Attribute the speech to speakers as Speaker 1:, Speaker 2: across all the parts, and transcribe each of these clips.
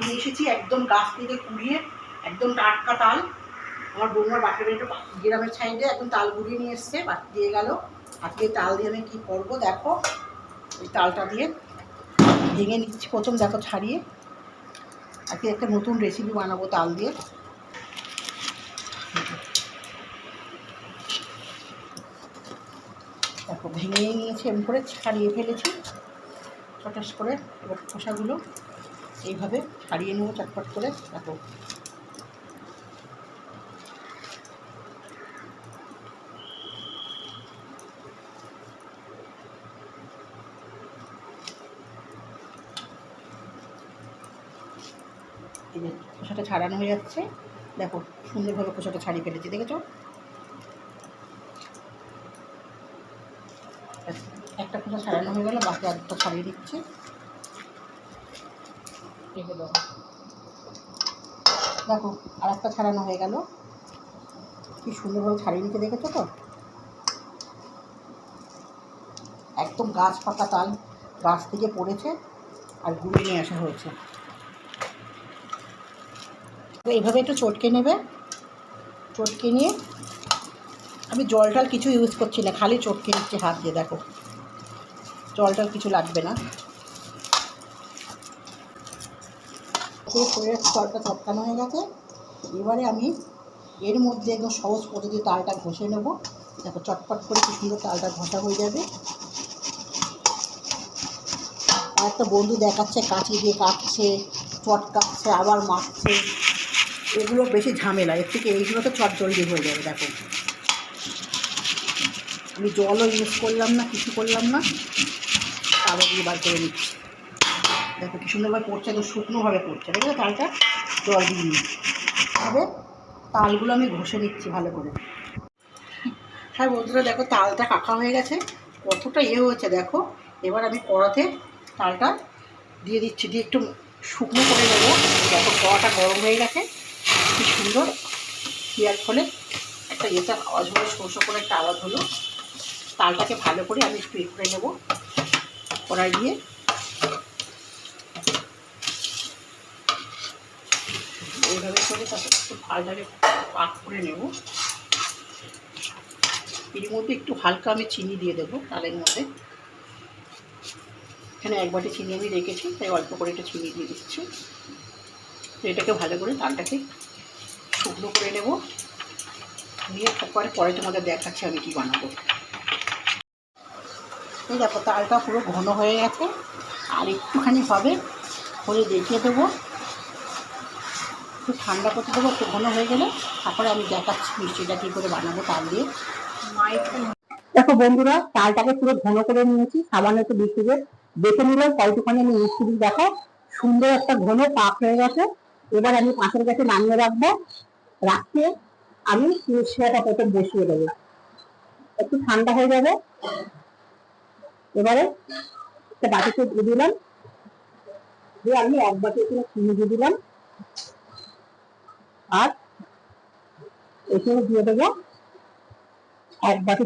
Speaker 1: নিয়ে এসেছি একদম গাছ থেকে কুড়িয়ে, একদম টাটকা তাল। আমার বৌমার বাপের বাড়িটা গ্রামের সাইডে একদম তাল কুড়িয়ে নিয়ে এসছে দিয়ে গেল। আজকে তাল দিয়ে আমি কী করব, দেখো। ওই তালটা দিয়ে ভেঙে নিচ্ছি, প্রথম দেখো ছাড়িয়ে। আজকে একটা নতুন রেসিপি বানাবো তাল দিয়ে। দেখো, ভেঙে নিয়েছি এম করে ছাড়িয়ে ফেলেছি। চটাস করে এবার খোসাগুলো এইভাবে ছাড়িয়ে নেব, চটপট করে। দেখো। এই খোসাটা ছাড়ানো হয়ে যাচ্ছে। দেখো সুন্দরভাবে খোসাটা ছাড়িয়ে ফেলেছি, দেখেছ? একটা খোসা ছাড়ানো হয়ে গেল, বাকি আরেকটা ছাড়িয়ে দিচ্ছি। এই হলো দেখো আর একটা ছাড়ানো হয়ে গেল। কি সুন্দরভাবে ছাড়িয়ে নিতে দেখেছ তো? একদম গাছ পাকা তাল গাছ থেকে পড়েছে আর গুঁড়িয়ে নিয়ে আসা হয়েছে। এইভাবে একটু চটকে নেবে। চটকে নিয়ে আমি জল টল কিছু ইউজ করছি না, খালি চটকে নিচ্ছি হাত দিয়ে, দেখো। জল টল কিছু লাগবে না। সেই শরীরের জলটা চটকানো হয়ে গেছে। এবারে আমি এর মধ্যে একদম সহজ পদ্ধতি তালটা ঘষে নেব। দেখো, চটপট করে কি সুন্দর তালটা ঘষা হয়ে যাবে। আর একটা বন্ধু দেখাচ্ছে, কাঁচি দিয়ে কাটছে চটকাচ্ছে আবার মাখছে। এগুলো বেশি ঝামেলা, এর থেকে এইগুলো তো চট জলদি হয়ে যাবে, দেখো। আমি জলও ইউজ করলাম না, কিছু করলাম না। তারপর দিয়ে বার করে নিচ্ছি। দেখো কি সুন্দরভাবে পড়ছে, একদম শুকনোভাবে পড়ছে। দেখো তালটা জল দিয়ে নিচ্ছি। তবে তালগুলো আমি ঘষে নিচ্ছি ভালো করে। হ্যাঁ বন্ধুরা দেখো তালটা কাকা হয়ে গেছে, কতটা ইয়ে হয়েছে দেখো। এবার আমি কড়াতে তালটা দিয়ে দিচ্ছি, দিয়ে একটু শুকনো করে নেব। দেখো কড়াটা গরম হয়ে গেছে, কি সুন্দর। দেওয়ার ফলে একটা ইয়েটা আওয়াজ শোষো করে একটা আওয়াজ হলো। তালটাকে ভালো করে আমি একটু এ করে নেব। কড়াই দিয়ে এইভাবে করে একটু ভালটাকে পাক করে নেব। এর মধ্যে একটু হালকা আমি চিনি দিয়ে দেবো তালের মধ্যে। এখানে এক বাটি চিনি আমি রেখেছি, তাই অল্প করে একটু চিনি দিয়ে দিচ্ছি। এটাকে ভালো করে তালটাকে শুকনো করে নেব। নিয়ে তারপরে পরে তোমাদের দেখাচ্ছি আমি কি বানাবো। এই দেখো, তালটা পুরো ঘন হয়ে গেছে। আর একটুখানি হবে, হলে দেখিয়ে দেবো। একটু ঠান্ডা করতে দেবো, একটু ঘন হয়ে গেলে তারপরে আমি দেখাচ্ছি মিষ্টিটা কী করে বানাবো তাল দিয়ে। দেখো বন্ধুরা তালটাকে পুরো ঘন করে নিয়েছি, সামান্য একটু বৃষ্টি দিয়ে। দেখে নিলাম কয়টুখানি আমি মিষ্টি দেখো, সুন্দর একটা ঘন পাক হয়ে গেছে। এবার আমি পাশের কাছে নামিয়ে রাখব। রাখতে আমি সেটা প্রথম বসিয়ে দেবো। একটু ঠান্ডা হয়ে যাবে। এবারে একটা বাটিতে দিয়ে দিলাম। দিয়ে আমি এক বাটি করে চিনি দিয়ে দিলাম। আর এখানে দিয়ে দেবো এক বাটি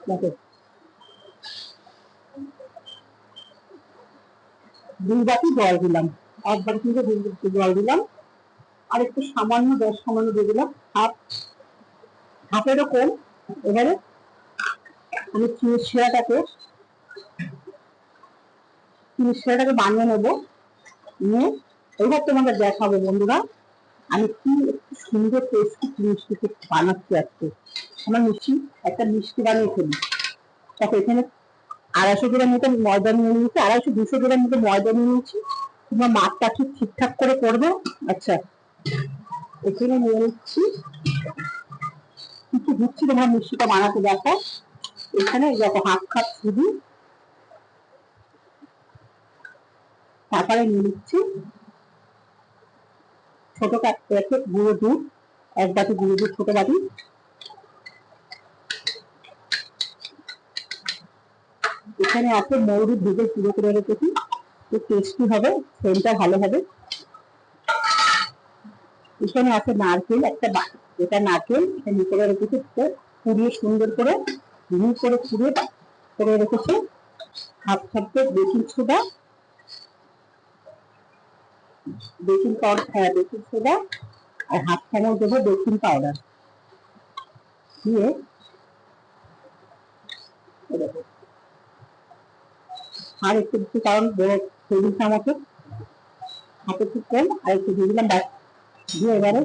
Speaker 1: দেখো। দুই বাটি জল দিলাম। এক বাটি চিনিতে দুই বাটি জল দিলাম। আর একটু সামান্য দশ সামান্য দিয়ে দিলাম। হাফ, হাফেরও কম। এবারে আমি চিনি শিরাটাকে চিনি শিরাটাকে বানিয়ে নেব। নিয়ে এবার তোমাদের দেখাবো বন্ধুরা, আমি কি সুন্দর টেস্টি মিষ্টি বানাচ্ছি আজকে। আমার মিষ্টি একটা মিষ্টি বানিয়ে ফেলি। দেখো, এখানে আড়াইশো গ্রাম মতো ময়দা নিয়ে নিয়েছি, আড়াইশো দুশো গ্রাম মতো ময়দা নিয়ে নিয়েছি। তোমার মাপটা ঠিক ঠিকঠাক করে করবে। আচ্ছা এখানে নিয়ে নিচ্ছি। কিছু দিচ্ছি তোমার মিষ্টিটা বানাতে দেখো। এখানে যত হাফ কাপ শুধু তারপরে নিয়ে নিচ্ছি। ছোট প্যাকেট গুঁড়ো দুধ, এক বাটি গুঁড়ো দুধ ছোট বাটি। এখানে আছে মৌরি ভেজে পুরো করে রেখেছি। টেস্টি হবে সেন্টটা ভালো হবে। এখানে আছে নারকেল, একটা এটা নারকেল, এটা নিচে রেখেছি। কুড়িয়ে সুন্দর করে মিহি করে কুড়িয়ে
Speaker 2: করে রেখেছি। হাফ চামচ বেকিং সোডা। বেকিং পাউডার হ্যাঁ বেকিং সোডা আর হাফ চামচ দেবো বেকিং পাউডার। দিয়ে আর একটু একটু কারণ টেবিল চামচে হাতে একটু কম আর একটু দিয়ে দিলাম দিয়ে এবারে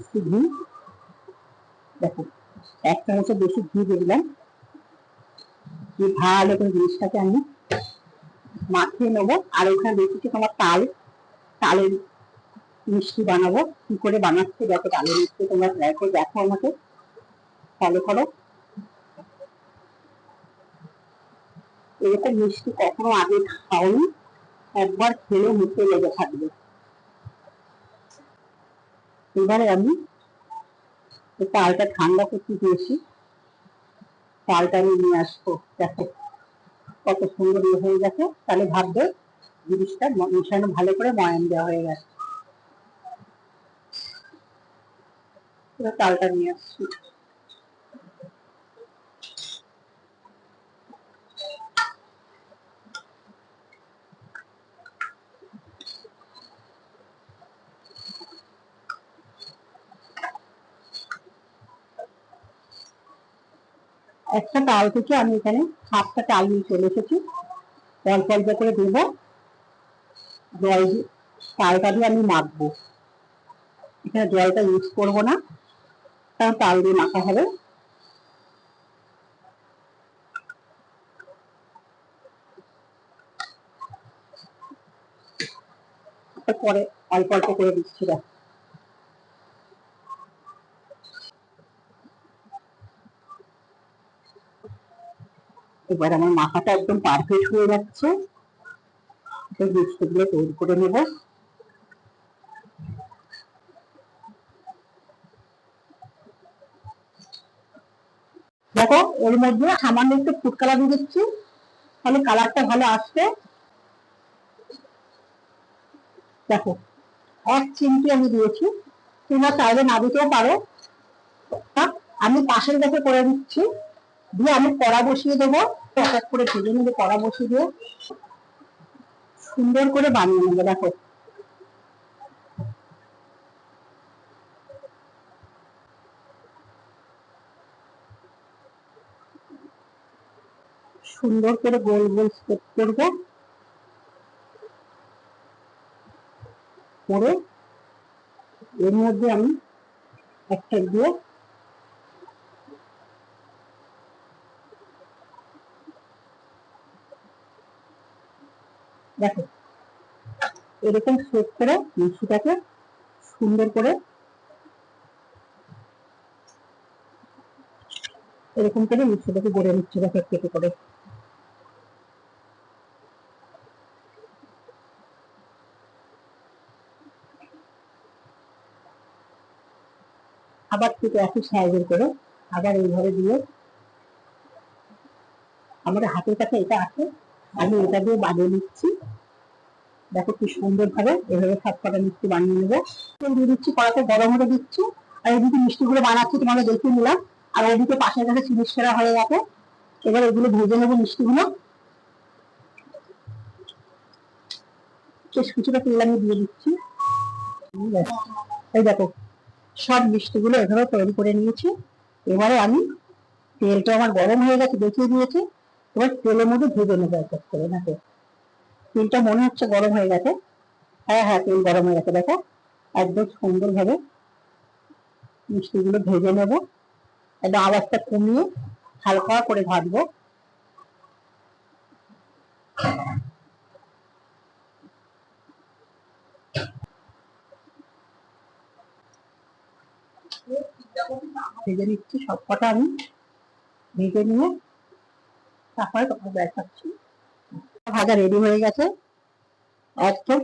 Speaker 2: একটু ঘি দেখো এক চামচের বেশি ঘি দিয়ে দিলাম। ভালো করে জিনিসটাকে আমি মাখিয়ে নেব। আর ওখানে দেখেছি তোমার তাল তালের মিষ্টি বানাবো। কি করে বানাচ্ছি? দেখো, তালের মিষ্টি তোমরা ট্রাই করে দেখো আমাকে। ফলো করো। এরকম মিষ্টি কখনো আগে খাওনি। একবার খেলে মুখে লেগে থাকবে। এবারে আমি তালটা ঠান্ডা করতে দিয়েছি। তালটা আমি নিয়ে আসব। দেখো, কত সুন্দর ইয়ে হয়ে গেছে। তাহলে ভাববে জিনিসটা মিশানো ভালো করে ময়ান দেওয়া হয়ে গেছে। তালটা নিয়ে আসছি। একটা তাল থেকে আমি এখানে হাফটা তাল নিয়ে চলে এসেছি। অল্প অল্প করে দেবো। জল তালটা দিয়ে আমি মাখবো। এখানে জলটা ইউজ করব না, কারণ তাল দিয়ে মাখা হবে। পরে অল্প অল্প করে দিচ্ছি এবার আমার মাথাটা একদম পারফেক্ট হয়ে যাচ্ছে। এই বিস্কুটগুলো তৈরি করে নেব। দেখো, এর মধ্যে সামান্য একটু ফুড কালার দিয়ে দিচ্ছি, তাহলে কালারটা ভালো আসবে। দেখো, এক চিমটি আমি দিয়েছি, তোমরা চাইলে না দিতেও পারো। আমি পাশের দেখে করে দিচ্ছি, দিয়ে আমি কড়া বসিয়ে দেবো। এক করে ভেজে নেব কড়া বসিয়ে দিয়ে। সুন্দর করে বানিয়ে নেব, দেখো। সুন্দর করে গোল গোল স্টেপ করব। করে এর মধ্যে আমি একটা দিয়ে দেখো। এরকম সেট করে মিষ্টিটাকে সুন্দর করে এরকম করে মিষ্টিটাকে গড়ে নিচ্ছে, দেখো কেটে করে। আবার ঠিক একই সাইজের করে আবার এইভাবে দিয়ে আমাদের হাতের কাছে এটা আছে। আমি এটা দিয়ে বানিয়ে নিচ্ছি দেখো কি সুন্দর ভাবে এভাবে সব কটা মিষ্টি বানিয়ে নেব। তেল দিয়ে দিচ্ছি, কড়াতে গরম হতে দিচ্ছি। আর এদিকে মিষ্টিগুলো বানাচ্ছি, তোমাদের দেখিয়ে নিলাম। আর ওদিকে পাশের কাছে চিনিস সেরা হয়ে গেছে। এবার এগুলো ভেজে নেব মিষ্টিগুলো। বেশ কিছুটা তেল আমি দিয়ে দিচ্ছি। এই দেখো, সব মিষ্টিগুলো এভাবে তৈরি করে নিয়েছি। এবারে আমি তেলটা আমার গরম হয়ে গেছে, দেখিয়ে দিয়েছি। এবার তেলের মধ্যে ভেজে নেব এক এক করে দেখো তেলটা মনে হচ্ছে গরম হয়ে গেছে। হ্যাঁ হ্যাঁ তেল গরম হয়ে গেছে, দেখো। একদম সুন্দরভাবে মিষ্টিগুলো ভেজে নেব। একদম আওয়াজটা কমিয়ে হালকা করে ভাজবো ভেজে নিচ্ছি সব কটা আমি। ভেজে নিয়ে তারপরে তোমাকে দেখাচ্ছি ভাজা রেডি হয়ে গেছে। একদম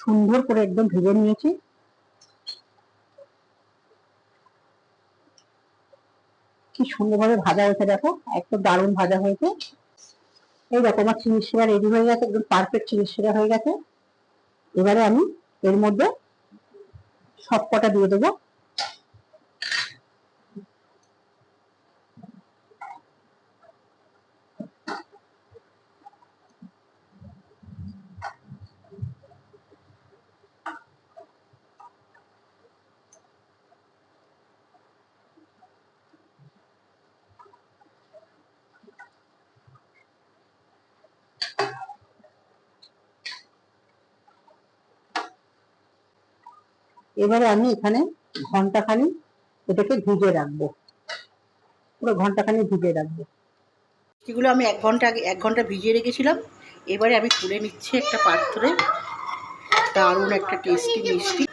Speaker 2: সুন্দর করে একদম ভেজে নিয়েছি। কি সুন্দরভাবে ভাজা হয়েছে দেখো, একদম দারুণ ভাজা হয়েছে। এই দেখো, আমার চিনি শিরা রেডি হয়ে গেছে, একদম পারফেক্ট চিনি শিরা হয়ে গেছে। এবারে আমি এর মধ্যে সব কটা দিয়ে দেবো।
Speaker 1: এবারে আমি এখানে ঘন্টাখানি এটাকে ভিজে রাখব। পুরো ঘন্টাখানি ভিজে রাখব। এগুলো আমি এক ঘণ্টা আগে এক ঘণ্টা ভিজিয়ে রেখেছিলাম। এবারে আমি তুলে নিচ্ছি একটা পাত্রে। দারুণ একটা টেস্টি মিষ্টি।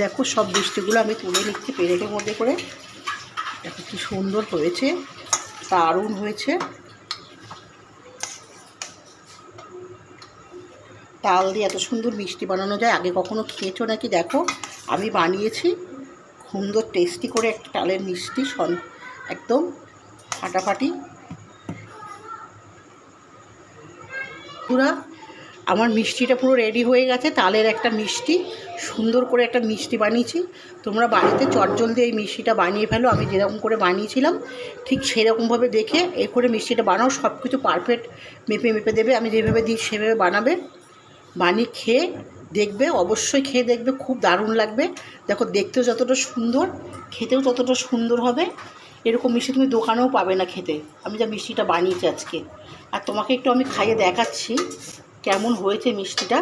Speaker 1: দেখো সব মিষ্টিগুলো আমি তুলে নিচ্ছি পেরেটের মধ্যে করে। দেখো কি সুন্দর হয়েছে। দারুণ হয়েছে। তাল দিয়ে এত সুন্দর মিষ্টি বানানো যায়। আগে কখনো খেয়েছো নাকি? দেখো, আমি বানিয়েছি সুন্দর টেস্টি করে একটা তালের মিষ্টি, সন, একদম ফাটাফাটি। পুরা, আমার মিষ্টিটা পুরো রেডি হয়ে গেছে, তালের একটা মিষ্টি, সুন্দর করে একটা মিষ্টি বানিয়েছি। তোমরা বাড়িতে চটজলদি এই মিষ্টিটা বানিয়ে ফেলো, আমি যেরকম করে বানিয়েছিলাম, ঠিক সেরকমভাবে দেখে এ করে মিষ্টিটা বানাও সব কিছু পারফেক্ট মেপে মেপে দেবে, আমি যেভাবে দিই সেভাবে বানাবে। বানিয়ে খেয়ে দেখবে, অবশ্যই খেয়ে দেখবে, খুব দারুণ লাগবে। দেখো, দেখতেও যতটা সুন্দর, খেতেও ততটা সুন্দর হবে। এরকম মিষ্টি তুমি দোকানেও পাবে না খেতে। আমি যা মিষ্টিটা বানিয়েছি আজকে। আর তোমাকে একটু আমি খাইয়ে দেখাচ্ছি কেমন হয়েছে মিষ্টিটা।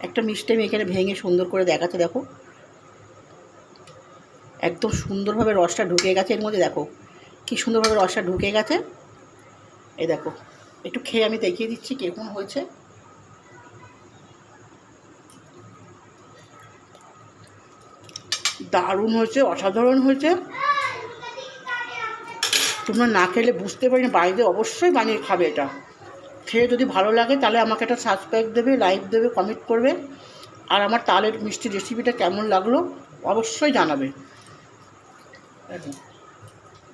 Speaker 1: একটা মিষ্টি আমি এখানে ভেঙে সুন্দর করে দেখাচ্ছে, দেখো। একদম সুন্দরভাবে রসটা ঢুকে গেছে এর মধ্যে, দেখো। কি সুন্দরভাবে রসটা ঢুকে গেছে। এই দেখো, একটু খেয়ে আমি দেখিয়ে দিচ্ছি কেমন হয়েছে। দারুণ হয়েছে, অসাধারণ হয়েছে। তোমরা না খেলে বুঝতে পারি না, বাড়িতে অবশ্যই বানিয়ে খাবে এটা। খেয়ে যদি ভালো লাগে, তাহলে আমাকে একটা সাবস্ক্রাইব দেবে লাইক দেবে কমেন্ট করবে। আর আমার তালের মিষ্টি রেসিপিটা কেমন লাগল, অবশ্যই জানাবে।